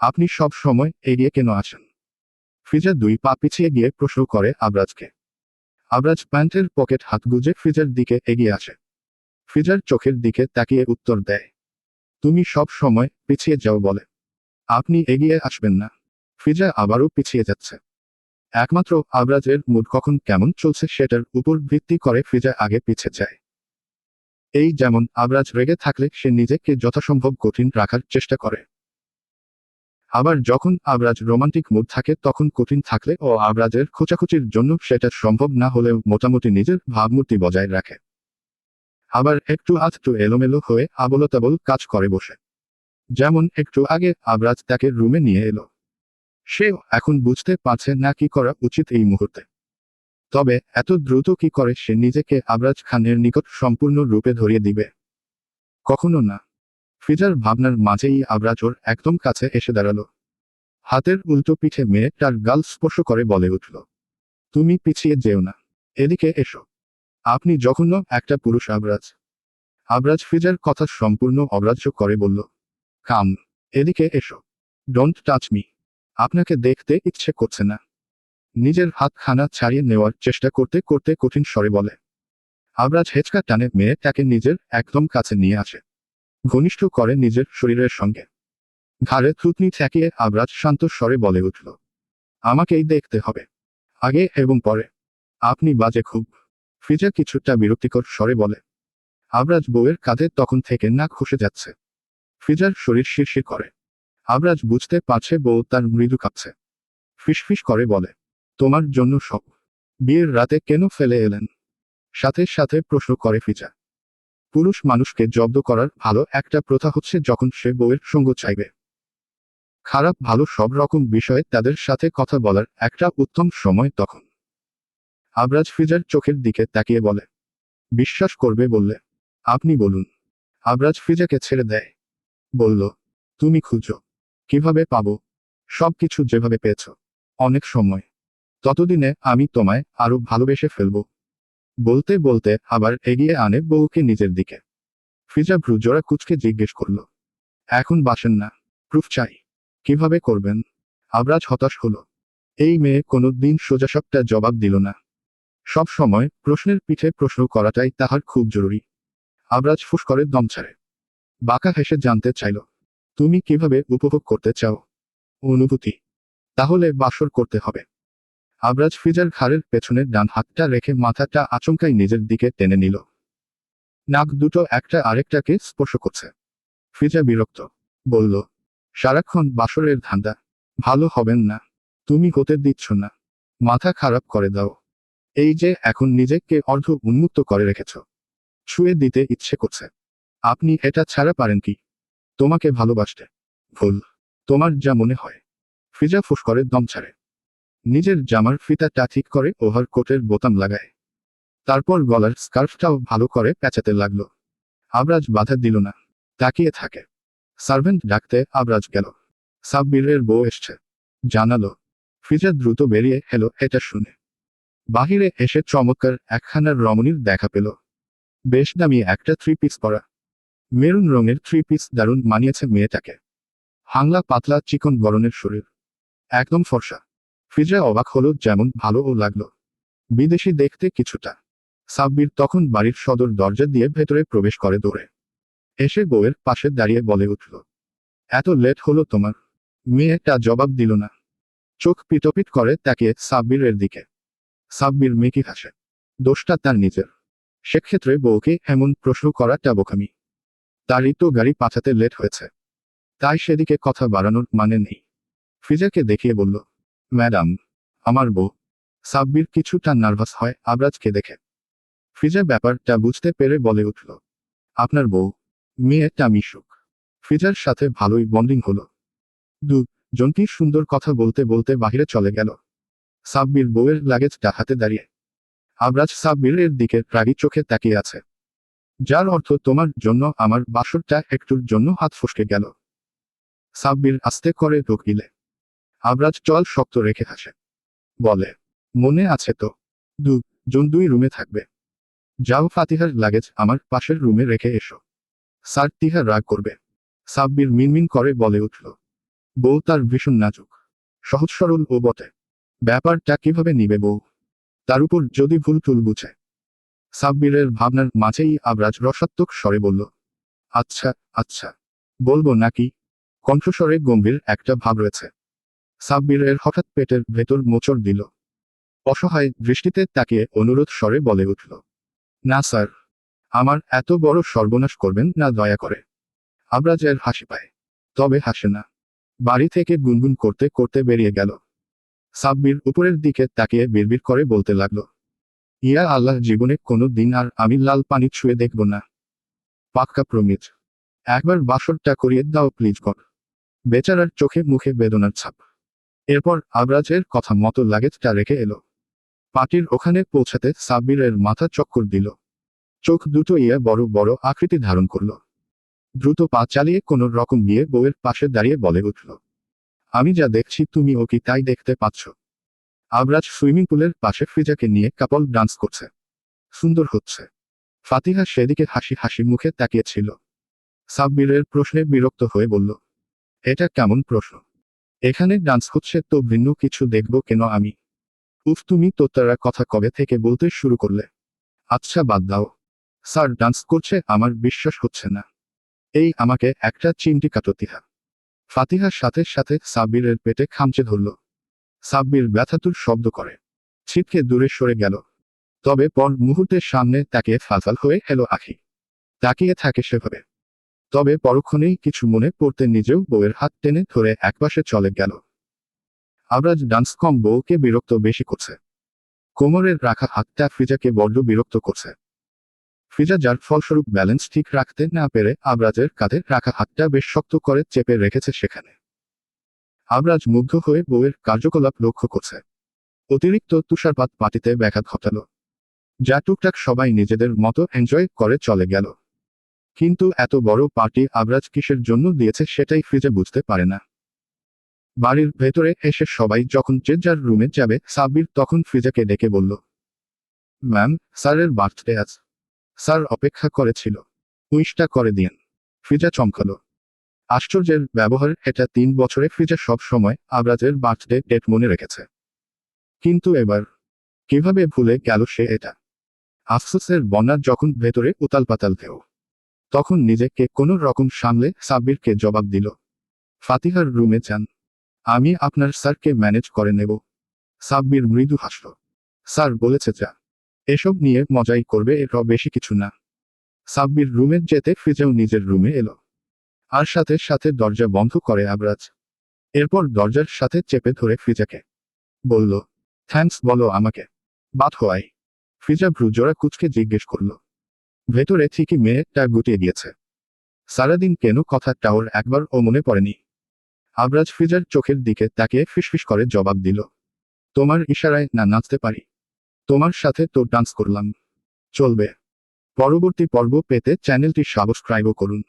আপনি সব সময় এগিয়ে কেন আছেন? ফ্রিজার দুই পা পিছিয়ে গিয়ে প্রশ্ন করে আবরাজকে। আবরাজ প্যান্টের পকেট হাত গুজে ফ্রিজার দিকে এগিয়ে আসে। ফ্রিজার চোখের দিকে তাকিয়ে উত্তর দেয়, তুমি সব সময় পিছিয়ে যাও বলে। আপনি এগিয়ে আসবেন না। ফ্রিজা আবারও পিছিয়ে যাচ্ছে। একমাত্র আবরাজের মুড কখন কেমন চলছে সেটার উপর ভিত্তি করে ফ্রিজা আগে পিছিয়ে যায়। এই যেমন আবরাজ রেগে থাকলে সে নিজেকে যথাসম্ভব কঠিন রাখার চেষ্টা করে। আবার যখন আবরাজ রোমান্টিক মুড থাকে তখন কঠিন থাকলে ও আবরাজের খোঁচাখুচির জন্য সেটা সম্ভব না হলেও মোটামুটি নিজের ভাবমূর্তি বজায় রাখে। আবার একটু আধটু এলোমেলো হয়ে আবলতাবল কাজ করে বসে। যেমন একটু আগে আবরাজ তাকে রুমে নিয়ে এলো। সে এখন বুঝতে পারছে না কি করা উচিত এই মুহূর্তে। তবে এত দ্রুত কি করে সে নিজেকে আবরাজ খানের নিকট সম্পূর্ণ রূপে ধরিয়ে দিবে? কখনো না। ফিজার ভাবনার মাঝেই আবরাজ ওর একদম কাছে এসে দাঁড়াল। হাতের উল্টো পিঠে মেয়ে তার গাল স্পর্শ করে বলে উঠল, তুমি পিছিয়ে যেও না, এদিকে এসো। আপনি জঘন্য একটা পুরুষ আবরাজ। আবরাজ ফিজার কথা সম্পূর্ণ অগ্রাহ্য করে বলল, কাম, এদিকে এসো। ডোন্ট টাচ মি আপনাকে দেখতে ইচ্ছে করছে না। নিজের হাতখানা ছাড়িয়ে নেওয়ার চেষ্টা করতে করতে কঠিন স্বরে বলে। আবরাজ হেঁচকা টানে মেয়ে তাকে নিজের একদম কাছে নিয়ে আসে। ঘনিষ্ঠ করে নিজের শরীরের সঙ্গে। ঘাড়ে থুতনি ঠেকিয়ে আবরাজ শান্ত স্বরে বলে উঠল, আমাকেই দেখতে হবে। আগে এবং পরে। আপনি বাজে খুব ফিজা কিছুটা বিরক্তিকর স্বরে বলে, আবরাজ বউয়ের কাঁধে তখন থেকে নাক খসে যাচ্ছে। ফিজার শরীর শিরশির করে। আবরাজ বুঝতে পারছে বউ তার মৃদু কাঁপছে। ফিসফিস করে বলে, তোমার জন্য সব। বিয়ের রাতে কেন ফেলে এলেন সাথে সাথে প্রশ্ন করে ফিজা পুরুষ মানুষকে জব্দ করার ভালো একটা প্রথা হচ্ছে যখন সে বউয়ের সঙ্গ চাইবে। খারাপ ভালো সব রকম বিষয়ে তাদের সাথে কথা বলার একটা উত্তম সময় তখন। আবরাজ ফিজার চোখের দিকে তাকিয়ে বলে, বিশ্বাস করবে বললে। আপনি বলুন। আবরাজ ফিজাকে ছেড়ে দেয়। বলল, তুমি খুঁজো। কীভাবে পাবো? সবকিছু যেভাবে পেয়েছ। অনেক সময়। ততদিনে আমি তোমায় আরও ভালোবেসে ফেলব। বলতে বলতে আবার এগিয়ে আনে বউকে নিজের দিকে। ফিজা ভ্রুজোড়া কুচকে জিজ্ঞেস করল, এখন বাসেন না, প্রুফ চাই। কীভাবে করবেন? আবরাজ হতাশ হলো, এই মেয়ে কোনো দিন সোজাসাপটা জবাব দিল না। সব সময় প্রশ্নের পিঠে প্রশ্ন করাটাই তাহার খুব জরুরি। আবরাজ ফুস করে দম ছাড়ে। বাঁকা হেসে জানতে চাইল, তুমি কীভাবে উপভোগ করতে চাও? অনুভূতি। তাহলে বাসর করতে হবে। আবরাজ ফিজার ঘাড়ের পেছনের ডান হাতটা রেখে মাথাটা আচমকাই নিজের দিকে টেনে নিল। নাক দুটো একটা আরেকটাকে স্পর্শ করছে। ফ্রিজা বিরক্ত। বলল, সারাক্ষণ বাসরের ধান্দা। ভালো হবেন না। তুমি হতে দিচ্ছ না। মাথা খারাপ করে দাও। এই যে এখন নিজেকে অর্ধ উন্মুক্ত করে রেখেছ। ছুঁয়ে দিতে ইচ্ছে করছে। আপনি এটা ছাড়া পারেন কি? তোমাকে ভালোবাসতে। ভুল। তোমার যা মনে হয়। ফ্রিজা ফুস করে দম ছাড়ে। নিজের জামার ফিতাটা ঠিক করে ওভার কোটের বোতাম লাগায়। তারপর গলার স্কার্ফটাও ভালো করে প্যাঁচাতে লাগল। আবরাজ বাধা দিল না। তাকিয়ে থাকে। সার্ভেন্ট ডাকতে আবরাজ গেল। সাব্বিরের বউ এসছে। জানালো। ফিজা দ্রুত বেরিয়ে হেলো, এটা শুনে। বাহিরে এসে চমৎকার একখানার রমণীর দেখা পেল। বেশ দামি একটা থ্রি পিস পরা। মেরুন রঙের থ্রি পিস দারুণ মানিয়েছে মেয়েটাকে। হাংলা পাতলা চিকন গরনের শরীর। একদম ফর্সা। ফিজা অবাক হলো যেমন ভালো ও লাগল। বিদেশি দেখতে কিছুটা। সাব্বির তখন বাড়ির সদর দরজা দিয়ে ভেতরে প্রবেশ করে দৌড়ে। এসে বউয়ের পাশে দাঁড়িয়ে বলে উঠল, এত লেট হলো তোমার। মেয়েটা জবাব দিল না। চোখ পিটপিট করে তাকিয়ে সাব্বিরের দিকে। সাব্বির মেকি হাসে, দোষটা তার নিজের। সেক্ষেত্রে বউকে এমন প্রশ্ন করাটা বোকামি। তারই তো গাড়ি পাঠাতে লেট হয়েছে। তাই সেদিকে কথা বাড়ানোর মানে নেই। ফিজাকে দেখিয়ে বলল ম্যাডাম, আমার বউ। সাব্বির কিছুটা নার্ভাস হয়, আবরাজকে দেখে। ফিজা ব্যাপারটা বুঝতে পেরে বলে উঠল, আপনার বউ, মেয়েটা মিশুক। ফিজার সাথে ভালোই বন্ডিং হলো। দু জনকি সুন্দর কথা বলতে বলতে বাহিরে চলে গেল। সাব্বির বউয়ের লাগেজটা হাতে দাঁড়িয়ে। আবরাজ সাব্বিরের দিকে রাগি চোখে তাকিয়ে আছে। যার অর্থ তোমার জন্য আমার বাসরটা একটুর জন্য হাত ফসকে গেল। সাব্বির আস্তে করে ঢোক দিলে। আবরাজ চল শক্ত রেখে হাসে বলে, মনে আছে তো? দু, জন দুই রুমে থাকবে। যাও ফাতিহার লাগেজ আমার পাশের রুমে রেখে এসো। স্যার তিহা রাগ করবে। সাব্বির মিনমিন করে বলে উঠল। বউ তার ভীষণ নাজুক। সহজ সরল ও বটে। ব্যাপারটা কীভাবে নিবে বউ? তার উপর যদি ভুল টুল বুঝে। সাব্বিরের ভাবনার মাঝেই আবরাজ রসাত্মক স্বরে বলল আচ্ছা আচ্ছা। বলব নাকি? কণ্ঠস্বরে গম্ভীর একটা ভাব রয়েছে। সাব্বিরের হঠাৎ পেটের ভেতর মোচড় দিল। অসহায় দৃষ্টিতে তাকিয়ে অনুরোধ স্বরে বলে উঠল, না স্যার, আমার এত বড় সর্বনাশ করবেন না দয়া করে। আবরাজের হাসি পায়, তবে হাসে না। বাড়ি থেকে গুনগুন করতে করতে বেরিয়ে গেল। সাব্বির উপরের দিকে তাকিয়ে বিড়বিড় করে বলতে লাগল, ইয়া আল্লাহ, জীবনে কোনো দিন আর আমি লাল পানি ছুঁয়ে দেখব না। পাক্কা প্রমিত একবার বাসরটা করিয়ে দাও প্লিজ কর বেচারার চোখে মুখে বেদনার ছাপ। এরপর আবরাজের কথা মতো লাগেজটা রেখে এলো। পাটির ওখানে পৌঁছাতে সাব্বিরের মাথা চক্কর দিল। চোখ দুটো ইয়ে বড় বড় আকৃতি ধারণ করল। দ্রুত পা চালিয়ে কোনো রকম গিয়ে বউয়ের পাশে দাঁড়িয়ে বলে উঠল, আমি যা দেখছি তুমি ও কি তাই দেখতে পাচ্ছ? আবরাজ সুইমিং পুলের পাশে ফ্রিজাকে নিয়ে কাপল ডান্স করছে। সুন্দর হচ্ছে। ফাতিহা সেদিকে হাসি হাসি মুখে তাকিয়েছিল সাব্বিরের প্রশ্নে বিরক্ত হয়ে বলল, এটা কেমন প্রশ্ন? এখানে ডান্স হচ্ছে, তো ভিন্ন কিছু দেখব কেন আমি? উফ, তুমি তো তারা কথা কবে থেকে বলতে শুরু করলে? আচ্ছা বাদ দাও। স্যার, ডান্স করছে, আমার বিশ্বাস হচ্ছে না। এই আমাকে একটা চিমটি কাটতিহা ফাতিহার সাথে সাথে সাব্বিরের পেটে খামচে ধরল। সাব্বির ব্যথাতুর শব্দ করে। ছিটকে দূরে সরে গেল। তবে পর মুহূর্তের সামনে তাকে ফালফাল হয়ে এলো আখি। তাকিয়ে থাকে সেভাবে। তবে পরক্ষণেই কিছু মনে পড়তে নিজেও বউয়ের হাত টেনে ধরে একপাশে চলে গেল। আবরাজ ডান্স কম বউকে বিরক্ত বেশি করছে। কোমরের রাখা হাতটা ফ্রিজাকে বড্ড বিরক্ত করছে। ফ্রিজা যার ফলস্বরূপ ব্যালেন্স ঠিক রাখতে না পেরে আবরাজের কাঁধে রাখা হাতটা বেশ শক্ত করে চেপে রেখেছে সেখানে। আবরাজ মুগ্ধ হয়ে বউয়ের কার্যকলাপ লক্ষ্য করছে। অতিরিক্ত তুষারপাত পাটিতে ব্যাঘাত ঘটালো। যা টুকটাক সবাই নিজেদের মতো এনজয় করে চলে গেল। কিন্তু এত বড় পার্টি আবরাজ কিসের জন্য দিয়েছে সেটাই ফ্রিজে বুঝতে পারে না। বাড়ির ভেতরে এসে সবাই যখন যে যার রুমে যাবে, সাব্বির তখন ফ্রিজাকে ডেকে বলল, ম্যাম, স্যারের বার্থডে আজ। স্যার অপেক্ষা করেছিল। উইশটা করে দিয়েন। ফ্রিজা চমকালো। আশ্চর্যের ব্যবহার, এটা তিন বছরে ফ্রিজা সব সময় আবরাজের বার্থডে ডেট মনে রেখেছে। কিন্তু এবার, কীভাবে ভুলে গেল সে এটা? আফসোসের বন্যা যখন ভেতরে উতাল পাতাল ঢেউ। তখন নিজেকে কোনো রকম সামলে সাব্বিরকে জবাব দিল, ফাতিহার রুমে যান। আমি আপনার স্যারকে ম্যানেজ করে নেব। সাব্বির মৃদু হাসল, স্যার বলেছে যা। এসব নিয়ে মজাই করবে, এর বেশি কিছু না। সাব্বির রুমে যেতে ফ্রিজেও নিজের রুমে এলো। আর সাথে সাথে দরজা বন্ধ করে আবরাজ। এরপর দরজার সাথে চেপে ধরে ফ্রিজাকে বলল, থ্যাঙ্কস বলো আমাকে। বাত হওয়াই ফ্রিজা ভ্রুজোড়া কুচকে জিজ্ঞেস করল ভেতরে ঠিকই মেয়েটা গুটিয়ে গিয়েছে সারাদিন কেন কথা টাওয়ার একবার ও মনে পড়েনি? আবরাজ ফ্রিজার চোখের দিকে তাকে ফিসফিস করে জবাব দিল, তোমার ইশারায় না নাচতে পারি। তোমার সাথে তো ডান্স করলাম। চলবে। পরবর্তী পর্ব পেতে চ্যানেলটি সাবস্ক্রাইবও করুন।